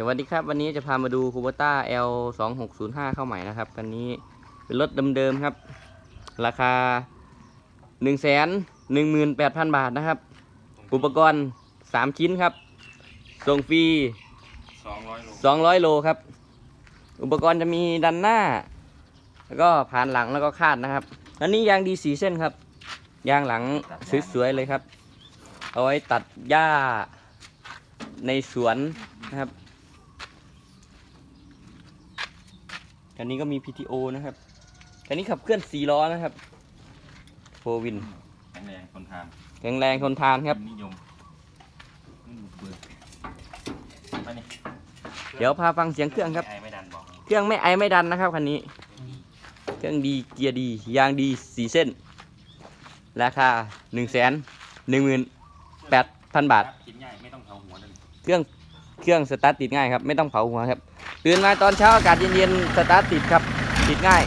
สวัสดีครับ วันนี้จะพามาดู Kubota L 2 6 0 5เข้าใหม่นะครับคันนี้เป็นรถเดิมๆครับ ราคา 1 1 8 0 0 0 บาทนะครับ อุปกรณ์ 3 ชิ้นครับส่งฟรีสองร้อยโล200 โลครับ อุปกรณ์จะมีดันหน้า แล้วก็ผ่านหลังแล้วก็คาดนะครับ อันนี้ยางดีสีเส้นครับ ยางหลังสวยๆเลยครับ เอาไว้ตัดหญ้าในสวนนะครับ คันนี้ก็มี PTO นะครับคันนี้ขับเคลื่อน4ล้อนะครับโฟวินแข็งแรงทนทานแข็งแรงทนทานครับ นิยมอืมเบื่อไปนี่เดี๋ยวพาฟังเสียงเครื่องครับ ไอไม่ดันบอกเครื่องไม่ไอไม่ดันนะครับคันนี้ เครื่องดีเกียร์ดียางดีสีเส้น ราคา1นึ่งแสนหนึ่งหมื่นแปดพันบาทกินง่ายไม่ต้องเผาหัวเลยเครื่อง เครื่องสตาร์ทติดง่ายครับไม่ต้องเผาหัวครับตื่นมาตอนเช้าอากาศเย็นๆสตาร์ทติดครับติดง่าย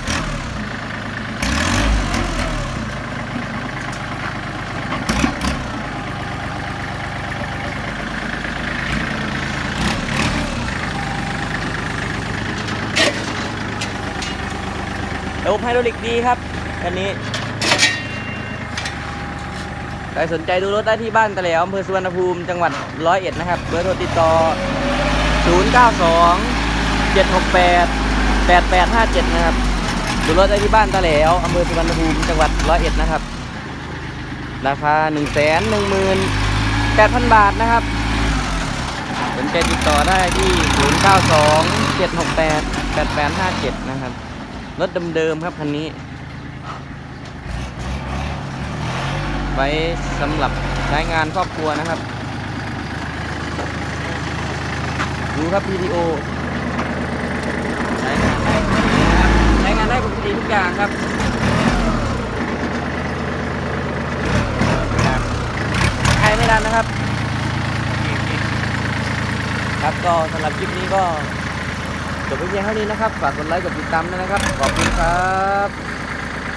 ระบบไฮดรอลิกดีครับคันนี้ ใครสนใจดูรถได้ที่บ้านตะแหลวอำเภอสุวรรณภูมิจังหวัดร้อยเอ็ดนะครับ เบอร์โทรติดต่อ 092 768 8857 นะครับ ดูรถได้ที่บ้านตะแหลวอำเภอสุวรรณภูมิจังหวัดร้อยเอ็ดนะครับ ราคา 1 1 8 0 0 0 บาทนะครับ สนใจติดต่อได้ที่ 092 768 8857 นะครับ รถเดิมๆครับคันนี้ ไว้สำหรับใช้งานครอบครัวนะครับ ดูครับ PTO ใช้งานได้ปกตินะครับใช้งานได้ปกติทุกอย่างครับใครไม่ดันนะครับ ครับก็สำหรับคลิปนี้ก็จบไปเพียงเท่านี้นะครับ ฝากกดไลค์กดติดตามด้วยนะครับ ขอบคุณครับ